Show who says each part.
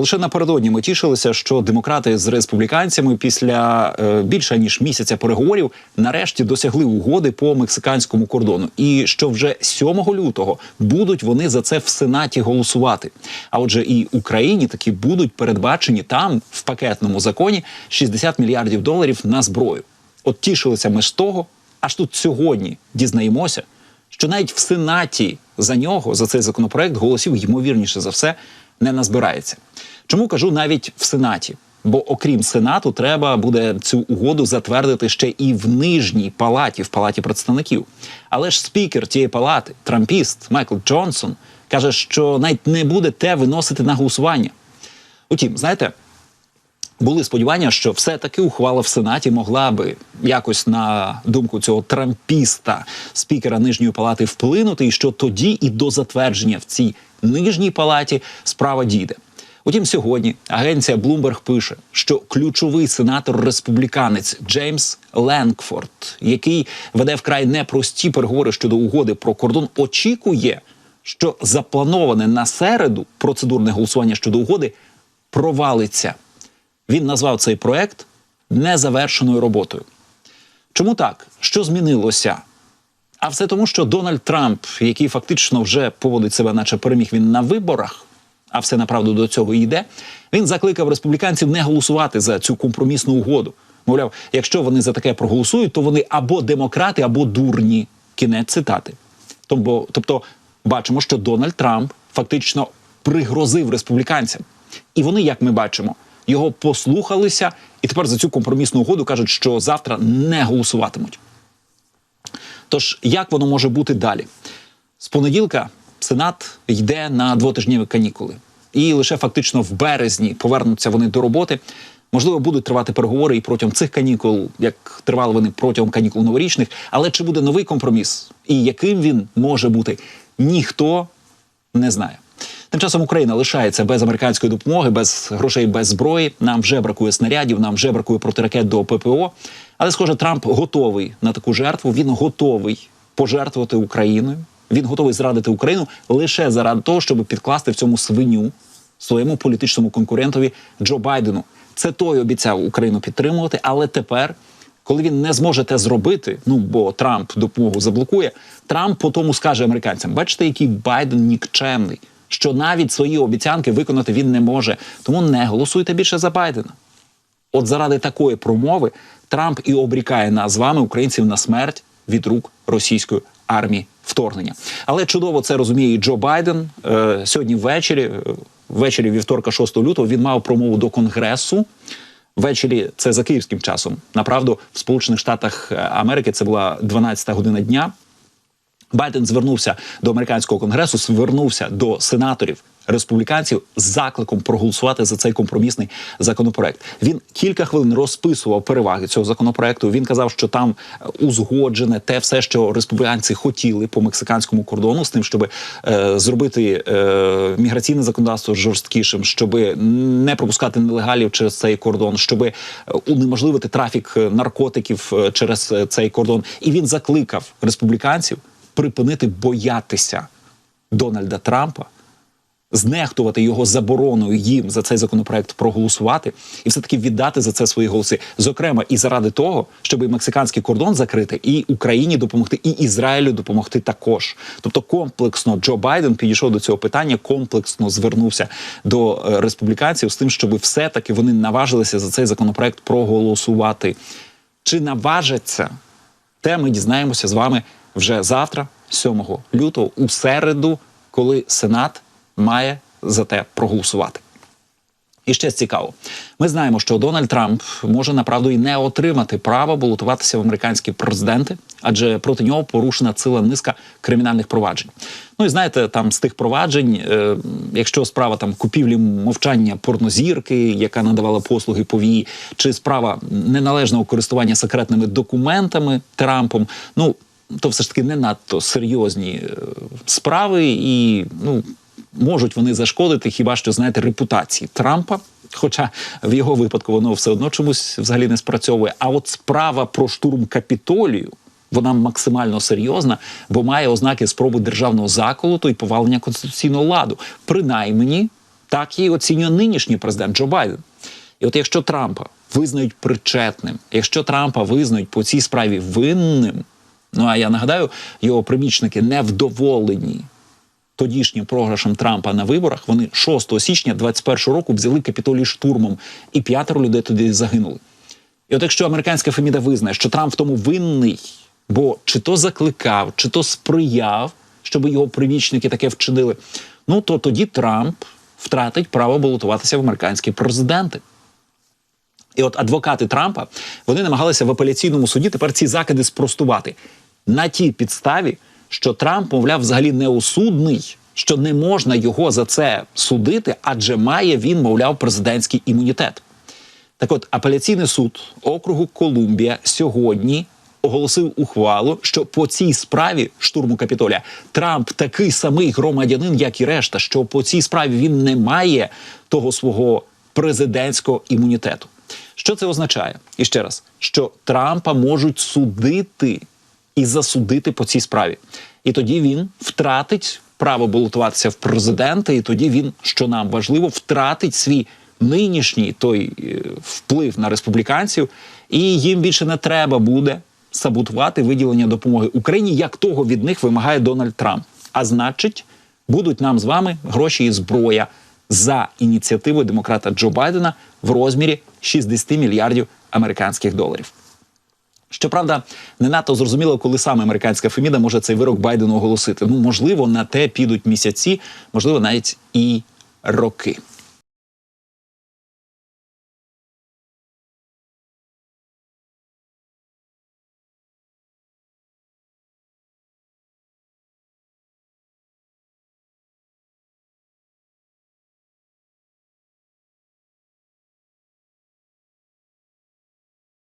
Speaker 1: Лише напередодні ми тішилися, що демократи з республіканцями після е, більше ніж місяця переговорів нарешті досягли угоди по мексиканському кордону, і що вже 7 лютого будуть вони за це в сенаті голосувати. А отже, і Україні таки будуть передбачені там в пакетному законі 60 мільярдів доларів на зброю. От тішилися ми з того, аж тут сьогодні дізнаємося, що навіть в сенаті за нього за цей законопроект голосів ймовірніше за все не назбирається. Чому кажу навіть в сенаті? Бо окрім сенату, треба буде цю угоду затвердити ще і в нижній палаті, в палаті представників. Але ж спікер тієї палати, трампіст Майкл Джонсон, каже, що навіть не буде те виносити на голосування. Утім, знаєте, були сподівання, що все-таки ухвала в Сенаті могла би якось на думку цього трампіста спікера нижньої палати вплинути, і що тоді і до затвердження в цій нижній палаті справа дійде. Утім, сьогодні агенція Bloomberg пише, що ключовий сенатор республіканець Джеймс Ленкфорд, який веде вкрай непрості переговори щодо угоди про кордон, очікує, що заплановане на середу процедурне голосування щодо угоди провалиться. Він назвав цей проект незавершеною роботою. Чому так? Що змінилося? А все тому, що Дональд Трамп, який фактично вже поводить себе, наче переміг він на виборах, а все направду до цього йде, він закликав республіканців не голосувати за цю компромісну угоду. Мовляв, якщо вони за таке проголосують, то вони або демократи, або дурні. Кінець цитати. Тобто, бачимо, що Дональд Трамп фактично пригрозив республіканцям. І вони, як ми бачимо, його послухалися, і тепер за цю компромісну угоду кажуть, що завтра не голосуватимуть. Тож, як воно може бути далі? З понеділка Сенат йде на двотижневі канікули, і лише фактично в березні повернуться вони до роботи. Можливо, будуть тривати переговори і протягом цих канікул, як тривали вони протягом канікул новорічних. Але чи буде новий компроміс і яким він може бути, ніхто не знає. Тим часом Україна лишається без американської допомоги, без грошей, без зброї. Нам вже бракує снарядів, нам вже бракує протиракет до ППО. Але, схоже, Трамп готовий на таку жертву. Він готовий пожертвувати Україною. Він готовий зрадити Україну лише заради того, щоб підкласти в цьому свиню своєму політичному конкурентові Джо Байдену. Це той обіцяв Україну підтримувати, але тепер. Коли він не зможе те зробити, ну бо Трамп допомогу заблокує, Трамп по тому скаже американцям: бачите, який Байден нікчемний, що навіть свої обіцянки виконати він не може. Тому не голосуйте більше за Байдена. От заради такої промови Трамп і обрікає нас з вами, українців, на смерть від рук російської армії вторгнення. Але чудово це розуміє і Джо Байден. Е, сьогодні ввечері, е, ввечері вівторка, 6 лютого, він мав промову до Конгресу. Ввечері це за київським часом. Направду, в Сполучених Штатах Америки це була 12 година дня. Байден звернувся до американського конгресу, звернувся до сенаторів республіканців з закликом проголосувати за цей компромісний законопроект. Він кілька хвилин розписував переваги цього законопроекту. Він казав, що там узгоджене те все, що республіканці хотіли по мексиканському кордону, з тим, щоб е, зробити е, міграційне законодавство жорсткішим, щоб не пропускати нелегалів через цей кордон, щоб унеможливити трафік наркотиків е, через е, цей кордон. І він закликав республіканців припинити боятися Дональда Трампа, знехтувати його забороною їм за цей законопроект проголосувати і все таки віддати за це свої голоси, зокрема і заради того, щоб мексиканський кордон закрити, і Україні допомогти, і Ізраїлю допомогти також. Тобто, комплексно Джо Байден підійшов до цього питання, комплексно звернувся до е, республіканців з тим, щоб все таки вони наважилися за цей законопроект проголосувати. Чи наважаться? Те ми дізнаємося з вами вже завтра, 7 лютого, у середу, коли Сенат має за те проголосувати. І ще цікаво, ми знаємо, що Дональд Трамп може направду і не отримати права балотуватися в американські президенти, адже проти нього порушена ціла низка кримінальних проваджень. Ну і знаєте, там з тих проваджень, е, якщо справа там купівлі мовчання порнозірки, яка надавала послуги повії, чи справа неналежного користування секретними документами Трампом, ну то все ж таки не надто серйозні е, справи, і ну можуть вони зашкодити хіба що знаєте репутації Трампа. Хоча в його випадку воно все одно чомусь взагалі не спрацьовує. А от справа про штурм капітолію. Вона максимально серйозна, бо має ознаки спроби державного заколоту і повалення конституційного ладу. Принаймні, Так її оцінює нинішній президент Джо Байден. І от якщо Трампа визнають причетним, якщо Трампа визнають по цій справі винним, ну а я нагадаю, його примічники невдоволені тодішнім програшем Трампа на виборах, вони 6 січня 21 року взяли капітолій штурмом, і п'ятеро людей тоді загинули. І от якщо американська Феміда визнає, що Трамп в тому винний, бо чи то закликав, чи то сприяв, щоб його примічники таке вчинили, ну то тоді Трамп втратить право балотуватися в американські президенти. І от адвокати Трампа вони намагалися в апеляційному суді тепер ці закиди спростувати на тій підставі, що Трамп, мовляв, взагалі неосудний, що не можна його за це судити, адже має він, мовляв, президентський імунітет. Так от, апеляційний суд округу Колумбія сьогодні оголосив ухвалу, що по цій справі штурму Капітолія Трамп такий самий громадянин, як і решта, що по цій справі він не має того свого президентського імунітету. Що це означає? І ще раз, що Трампа можуть судити і засудити по цій справі. І тоді він втратить право балотуватися в президенти, і тоді він, що нам важливо, втратить свій нинішній той е, вплив на республіканців, і їм більше не треба буде саботувати виділення допомоги Україні, як того від них вимагає Дональд Трамп. А значить, будуть нам з вами гроші і зброя за ініціативою демократа Джо Байдена в розмірі 60 мільярдів американських доларів. Щоправда, не надто зрозуміло, коли саме американська Феміда може цей вирок Байдену оголосити. Ну, можливо, на те підуть місяці, можливо, навіть і роки.